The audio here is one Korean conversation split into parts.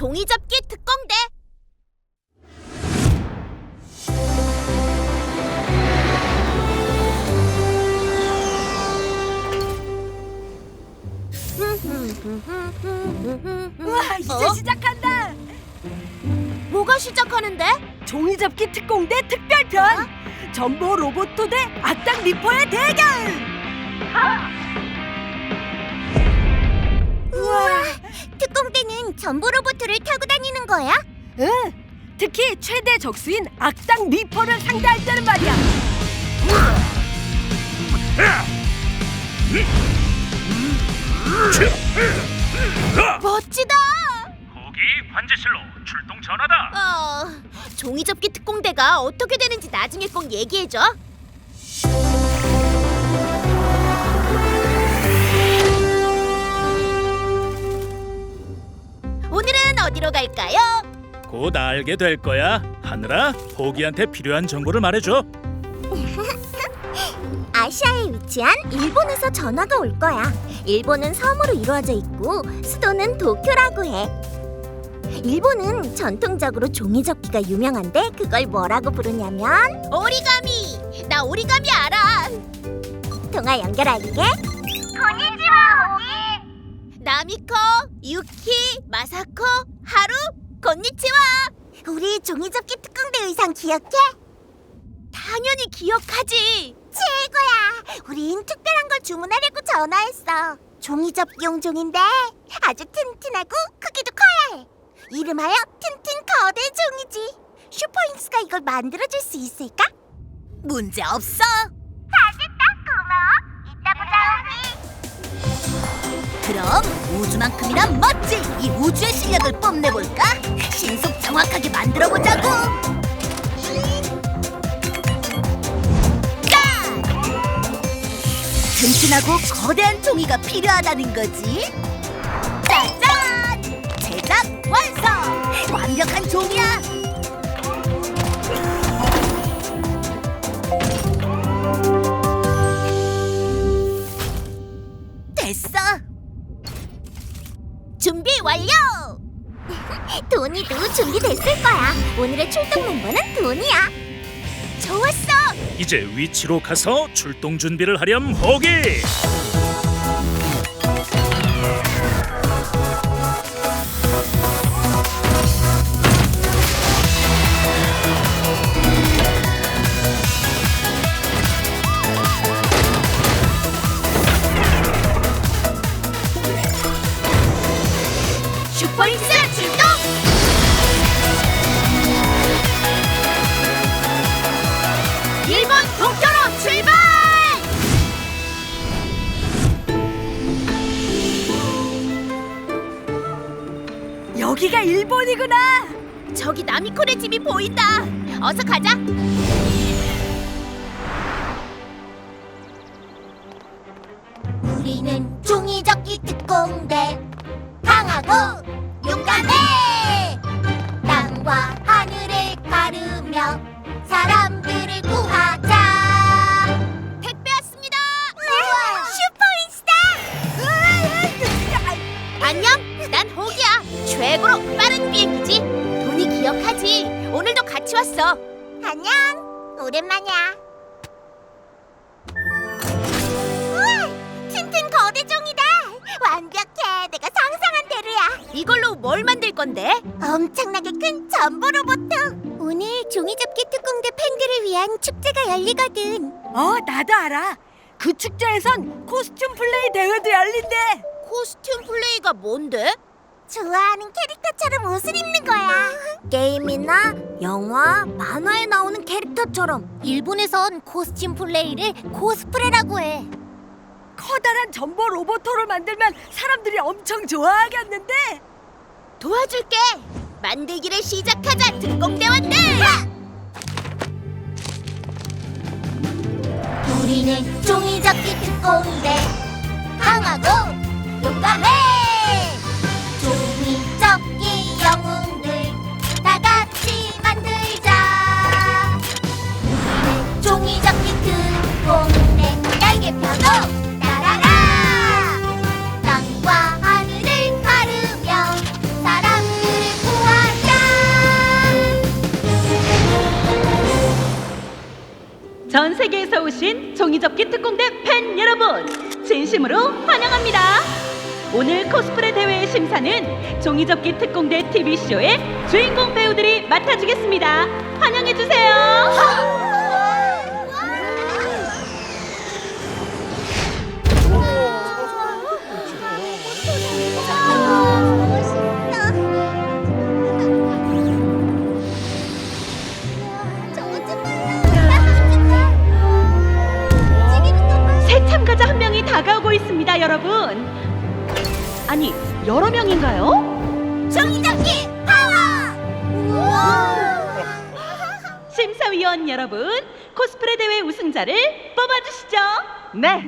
종이접기 특공대. 우와 이제 어? 시작한다. 뭐가 시작하는데? 종이접기 특공대 특별편. 전보 로봇도 대 악당 리퍼의 대결. 우와, 특공대는 전보 로봇을 타고 다니는 거야? 응 특히 최대 적수인 악당 리퍼를 상대할 때는 말이야 멋지다. 거기 관제실로 출동 전화다. 어, 종이접기 특공대가 어떻게 되는지 나중에 꼭 얘기해줘. 어디로 갈까요? 곧 알게 될 거야. 하늘아, 호기한테 필요한 정보를 말해줘. 아시아에 위치한 일본에서 전화가 올 거야. 일본은 섬으로 이루어져 있고 수도는 도쿄라고 해. 일본은 전통적으로 종이접기가 유명한데 그걸 뭐라고 부르냐면 오리가미. 나 오리가미 알아. 통화 연결할게. 나미코, 유키, 마사코, 하루, 건니치와. 우리 종이접기 특공대 의상 기억해? 당연히 기억하지. 최고야. 우린 특별한 걸 주문하려고 전화했어. 종이접기 용종인데 아주 튼튼하고 크기도 커야 해. 이름하여 튼튼 거대 종이지. 슈퍼인스가 이걸 만들어줄 수 있을까? 문제 없어. 알겠다. 고마워. 이따 보자, 우리. 그럼 우주만큼이나 멋진 이 우주의 실력을 뽐내볼까? 신속 정확하게 만들어보자고. 튼튼하고 거대한 종이가 필요하다는 거지. 짜잔! 제작 완성! 완벽한 종이야. 준비 완료. 도니도 준비됐을 거야. 오늘의 출동 멤버는 도니야. 좋았어. 이제 위치로 가서 출동 준비를 하렴, 호기. 여기가 일본이구나 저기 나미코네 집이 보인다. 어서 가자. 우리는 종이접기 특공대 강하고 용감해 땅과 하늘을 가르며 사람 최고로 빠른 비행기지. 돈이 기억하지. 오늘도 같이 왔어. 안녕. 오랜만이야. 우와 튼튼 거대종이다. 완벽해. 내가 상상한 대로야. 이걸로 뭘 만들 건데? 엄청나게 큰 전보 로봇 오늘 종이접기 특공대 팬들을 위한 축제가 열리거든. 어 나도 알아. 그 축제에선 코스튬 플레이 대회도 열린대. 코스튬 플레이가 뭔데? 좋아하는 캐릭터처럼 옷을 입는 거야. 게임이나 영화, 만화에 나오는 캐릭터처럼 일본에선 코스튬 플레이를 코스프레라고 해. 커다란 전보 로봇토를 만들면 사람들이 엄청 좋아하겠는데 도와줄게. 만들기를 시작하자, 특공대원들. 우리는 종이접기 특공대 강하고 용감해. 여기 영웅들 다 같이 만들자. 종이접기 큰 공랭 날개 펴고 날아라. 땅과 하늘을 가르며 사람을 구하자. 전 세계에서 오신 종이접기 특공대 팬 여러분, 진심으로 환영합니다. 오늘 코스프레 대회의 심사는 종이접기 특공대 TV쇼의 주인공 배우들이 맡아주겠습니다. 환영해 주세요. 새 참가자 한 명이 다가오고 있습니다, 여러분. 아니 여러 명인가요? 종이접기 파워! 심사위원 여러분, 코스프레 대회 우승자를 뽑아주시죠. 네,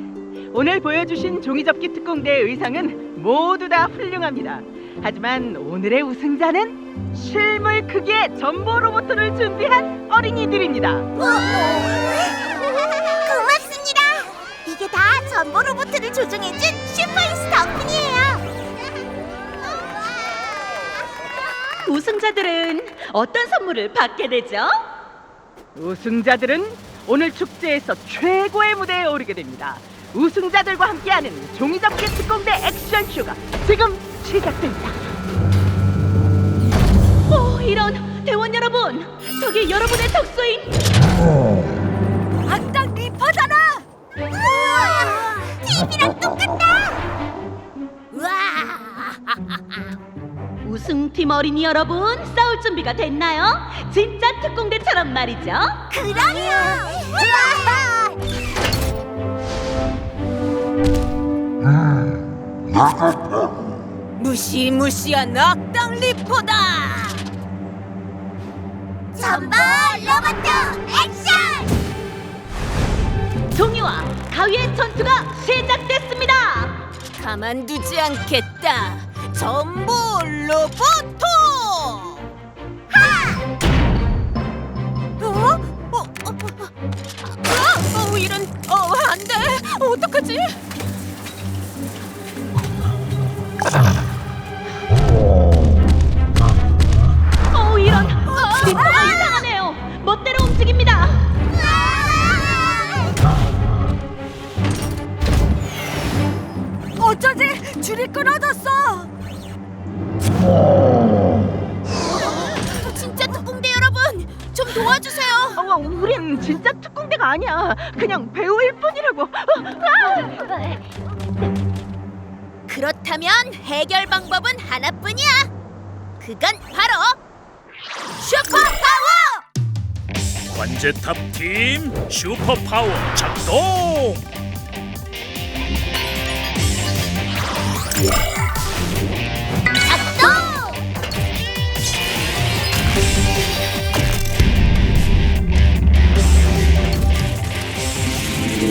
오늘 보여주신 종이접기 특공대의 의상은 모두 다 훌륭합니다. 하지만 오늘의 우승자는 실물 크기의 전보 로봇을 준비한 어린이들입니다. 고맙습니다. 이게 다 전보 로봇을 조종해준 슈퍼인스 덕분이에요. 우승자들은 어떤 선물을 받게 되죠? 우승자들은 오늘 축제에서 최고의 무대에 오르게 됩니다. 우승자들과 함께하는 종이접기 특공대 액션쇼가 지금 시작됩니다. 오, 이런 대원 여러분, 저기 여러분의 적소인 승팀 어린이 여러분, 싸울 준비가 됐나요? 진짜 특공대처럼 말이죠. 그럼요. 무시무시한 악당 리퍼다. 전보 로봇 액션! 종이와 가위의 전투가 시작됐습니다. 가만두지 않겠다. 전보 로보토! 어? 어? 어? 어? 어? 어? 이런 어, 안 돼. 어떡하지? 어, 이런 리퍼가 이상하네요. 멋대로 움직입니다. 어쩌지? 줄이 끊어졌어. 진짜 특공대 여러분, 좀 도와주세요. 어, 우린 진짜 특공대가 아니야. 그냥 배우일 뿐이라고. 어, 아! 그렇다면 해결 방법은 하나뿐이야. 그건 바로 슈퍼 파워! 관제탑 팀 슈퍼 파워. 작동!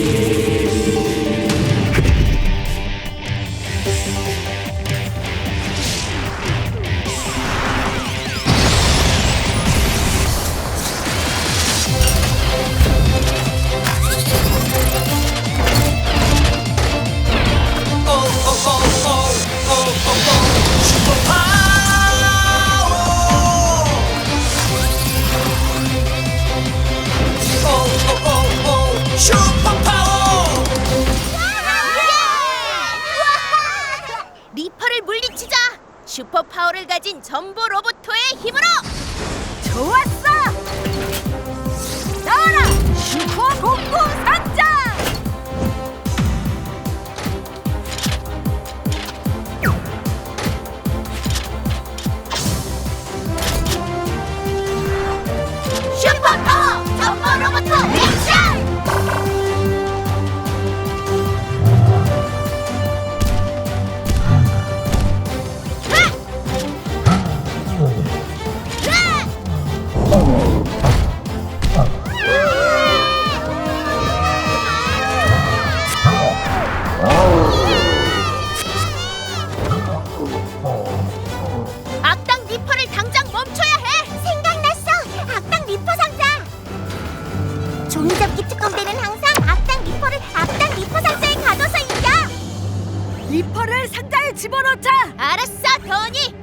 리퍼 집어넣자! 알았어, 더니!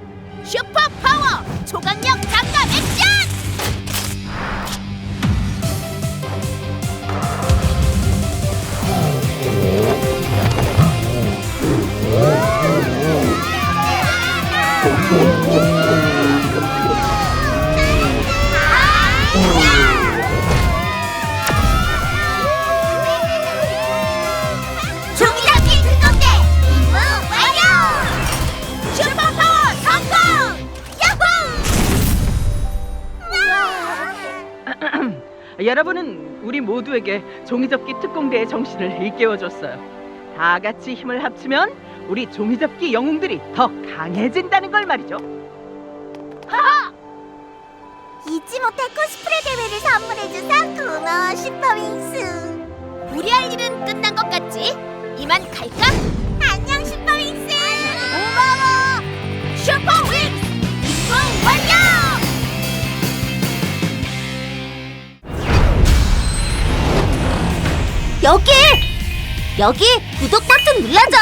슈퍼 파워! 초강력 장갑 액션! 여러분은 우리 모두에게 종이접기 특공대의 정신을 일깨워줬어요. 다 같이 힘을 합치면 우리 종이접기 영웅들이 더 강해진다는 걸 말이죠. 잊지 못할 코스프레 대회를 선물해줘서 고마워 슈퍼윙스 우리 할 일은 끝난 것 같지? 이만 갈까? 안녕 슈퍼윙스 고마워 슈퍼 여기! 여기 구독 버튼 눌러줘